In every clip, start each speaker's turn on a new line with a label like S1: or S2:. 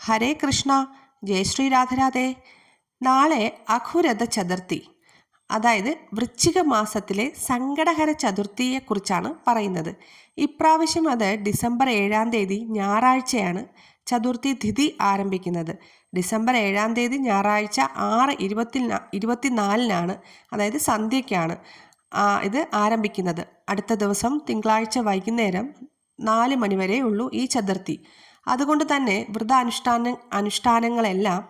S1: ഹരേ കൃഷ്ണ ജയ ശ്രീ രാധരാധേ. നാളെ അഖുരഥ ചതുർത്ഥി. അതായത് വൃശ്ചിക മാസത്തിലെ സങ്കടഹര ചതുർത്ഥിയെക്കുറിച്ചാണ് പറയുന്നത്. ഇപ്രാവശ്യം അത് ഡിസംബർ ഏഴാം തീയതി ഞായറാഴ്ചയാണ് ചതുർത്ഥി തിഥി ആരംഭിക്കുന്നത്. ഡിസംബർ ഏഴാം തീയതി ഞായറാഴ്ച ആറ് ഇരുപത്തി ഇരുപത്തിനാലിനാണ് അതായത് സന്ധ്യയ്ക്കാണ് ഇത് ആരംഭിക്കുന്നത്. അടുത്ത ദിവസം തിങ്കളാഴ്ച വൈകുന്നേരം നാല് മണിവരെ ഉള്ളൂ ഈ ചതുർത്ഥി. അതുകൊണ്ട് തന്നെ വ്രതാനുഷ്ഠാന അനുഷ്ഠാനങ്ങളെല്ലാം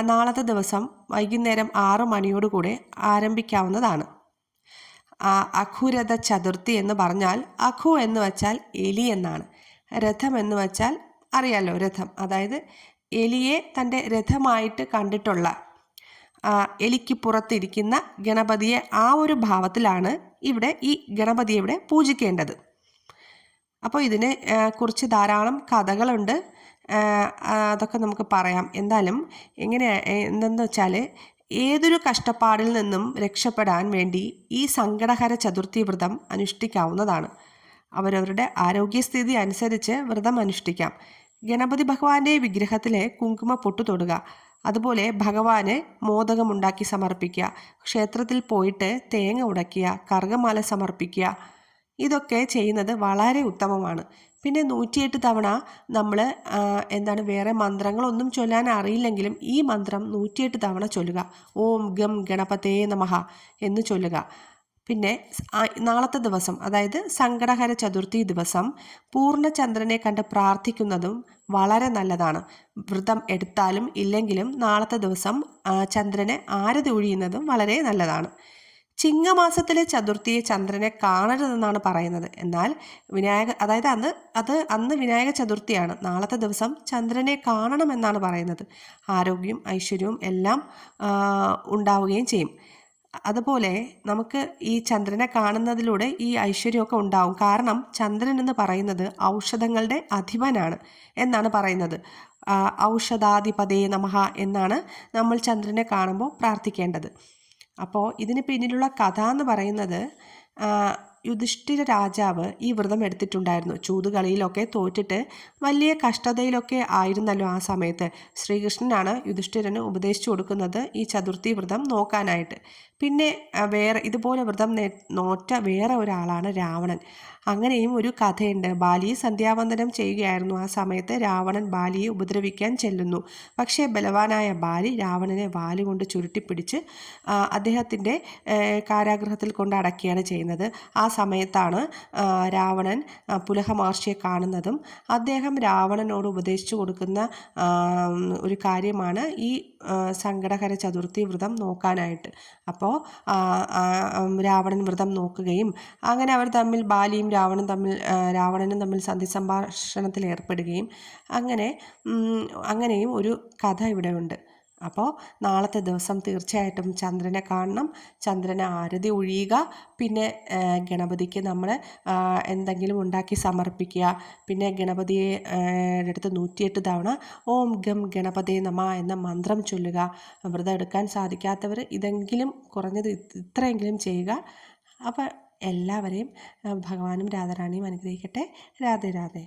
S1: നാളത്തെ ദിവസം വൈകുന്നേരം ആറ് മണിയോടുകൂടെ ആരംഭിക്കാവുന്നതാണ്. അഖുരഥ ചതുർത്ഥി എന്ന് പറഞ്ഞാൽ അഖു എന്ന് വച്ചാൽ എലി എന്നാണ്. രഥം എന്ന് വച്ചാൽ അറിയാലോ രഥം അതായത് എലിയെ തന്റെ രഥമായിട്ട് കണ്ടിട്ടുള്ള എലിക്ക് പുറത്തിരിക്കുന്ന ഗണപതിയെ ആ ഒരു ഭാവത്തിലാണ് ഇവിടെ ഈ ഗണപതിയെ ഇവിടെ പൂജിക്കേണ്ടത്. അപ്പോൾ ഇതിനെ കുറിച്ച് ധാരാളം കഥകളുണ്ട്. അതൊക്കെ നമുക്ക് പറയാം. എന്തായാലും എങ്ങനെ എന്തെന്ന് വെച്ചാൽ ഏതൊരു കഷ്ടപ്പാടിൽ നിന്നും രക്ഷപ്പെടാൻ വേണ്ടി ഈ സങ്കടഹര ചതുർത്ഥി വ്രതം അനുഷ്ഠിക്കാവുന്നതാണ്. അവരവരുടെ ആരോഗ്യസ്ഥിതി അനുസരിച്ച് വ്രതം അനുഷ്ഠിക്കാം. ഗണപതി ഭഗവാന്റെ വിഗ്രഹത്തിലെ കുങ്കുമ പൊട്ടു തൊടുക. അതുപോലെ ഭഗവാന് മോദകമുണ്ടാക്കി സമർപ്പിക്കുക. ക്ഷേത്രത്തിൽ പോയിട്ട് തേങ്ങ ഉടയ്ക്കുക കർഗമാല സമർപ്പിക്കുക. ഇതൊക്കെ ചെയ്യുന്നത് വളരെ ഉത്തമമാണ്. പിന്നെ നൂറ്റിയെട്ട് തവണ നമ്മൾ എന്താണ് വേറെ മന്ത്രങ്ങളൊന്നും ചൊല്ലാൻ അറിയില്ലെങ്കിലും ഈ മന്ത്രം നൂറ്റിയെട്ട് തവണ ചൊല്ലുക. ഓം ഗം ഗണപതേ നമഹ എന്ന് ചൊല്ലുക. പിന്നെ നാളത്തെ ദിവസം അതായത് സങ്കടഹര ചതുർത്ഥി ദിവസം പൂർണചന്ദ്രനെ കണ്ട് പ്രാർത്ഥിക്കുന്നതും വളരെ നല്ലതാണ്. വ്രതം എടുത്താലും ഇല്ലെങ്കിലും നാളത്തെ ദിവസം ചന്ദ്രനെ ആരതി ഒഴിയുന്നതും വളരെ നല്ലതാണ്. ചിങ്ങമാസത്തിലെ ചതുർത്ഥിയെ ചന്ദ്രനെ കാണരുതെന്നാണ് പറയുന്നത്. എന്നാൽ വിനായക അതായത് അന്ന് അത് അന്ന് വിനായക ചതുർത്ഥിയാണ്. നാളത്തെ ദിവസം ചന്ദ്രനെ കാണണമെന്നാണ് പറയുന്നത്. ആരോഗ്യവും ഐശ്വര്യവും എല്ലാം ഉണ്ടാവുകയും ചെയ്യും. അതുപോലെ നമുക്ക് ഈ ചന്ദ്രനെ കാണുന്നതിലൂടെ ഈ ഐശ്വര്യമൊക്കെ ഉണ്ടാവും. കാരണം ചന്ദ്രൻ എന്ന് പറയുന്നത് ഔഷധങ്ങളുടെ അധിപനാണ് എന്നാണ് പറയുന്നത്. ഔഷധാധിപതേ നമഹ എന്നാണ് നമ്മൾ ചന്ദ്രനെ കാണുമ്പോൾ പ്രാർത്ഥിക്കേണ്ടത്. അപ്പോൾ ഇതിന് പിന്നിലുള്ള കഥ എന്ന് പറയുന്നത് യുധിഷ്ഠിര രാജാവ് ഈ വ്രതം എടുത്തിട്ടുണ്ടായിരുന്നു. ചൂതുകളിയിലൊക്കെ തോറ്റിട്ട് വലിയ കഷ്ടതയിലൊക്കെ ആയിരുന്നല്ലോ ആ സമയത്ത്. ശ്രീകൃഷ്ണനാണ് യുധിഷ്ഠിരന് ഉപദേശിച്ചു കൊടുക്കുന്നത് ഈ ചതുർത്ഥി വ്രതം നോക്കാനായിട്ട്. പിന്നെ വേറെ ഇതുപോലെ വ്രതം നോറ്റ വേറെ ഒരാളാണ് രാവണൻ. അങ്ങനെയും ഒരു കഥയുണ്ട്. ബാലിയെ സന്ധ്യാവന്ദനം ചെയ്യുകയായിരുന്നു. ആ സമയത്ത് രാവണൻ ബാലിയെ ഉപദ്രവിക്കാൻ ചെല്ലുന്നു. പക്ഷേ ബലവാനായ ബാലി രാവണനെ വാലുകൊണ്ട് ചുരുട്ടിപ്പിടിച്ച് അദ്ദേഹത്തിന്റെ കാരാഗ്രഹത്തിൽ കൊണ്ട് അടക്കുകയാണ് ചെയ്യുന്നത്. ആ സമയത്താണ് രാവണൻ പുലഹ മഹർഷിയെ കാണുന്നതും അദ്ദേഹം രാവണനോട് ഉപദേശിച്ചു കൊടുക്കുന്ന ഒരു കാര്യമാണ് ഈ സങ്കടകര ചതുർത്ഥി വ്രതം നോക്കാനായിട്ട്. അപ്പോൾ രാവണൻ വ്രതം നോക്കുകയും അങ്ങനെ അവർ തമ്മിൽ ബാലിയും രാവണൻ തമ്മിൽ രാവണനും തമ്മിൽ സന്ധി സംഭാഷണത്തിൽ ഏർപ്പെടുകയും അങ്ങനെ അങ്ങനെയും ഒരു കഥ ഇവിടെ ഉണ്ട്. അപ്പോൾ നാളത്തെ ദിവസം തീർച്ചയായിട്ടും ചന്ദ്രനെ കാണണം. ചന്ദ്രനെ ആരതി ഒഴിയുക. പിന്നെ ഗണപതിക്ക് നമ്മൾ എന്തെങ്കിലും ഉണ്ടാക്കി സമർപ്പിക്കുക. പിന്നെ ഗണപതിയെ അടുത്ത് നൂറ്റിയെട്ട് തവണ ഓം ഗം ഗണപതേ നമ എന്ന മന്ത്രം ചൊല്ലുക. വ്രതം എടുക്കാൻ സാധിക്കാത്തവർ ഇതെങ്കിലും കുറഞ്ഞത് ഇത്രയെങ്കിലും ചെയ്യുക. അപ്പോൾ എല്ലാവരെയും ഭഗവാനും രാധാറാണിയും അനുഗ്രഹിക്കട്ടെ. രാധേ രാധേ.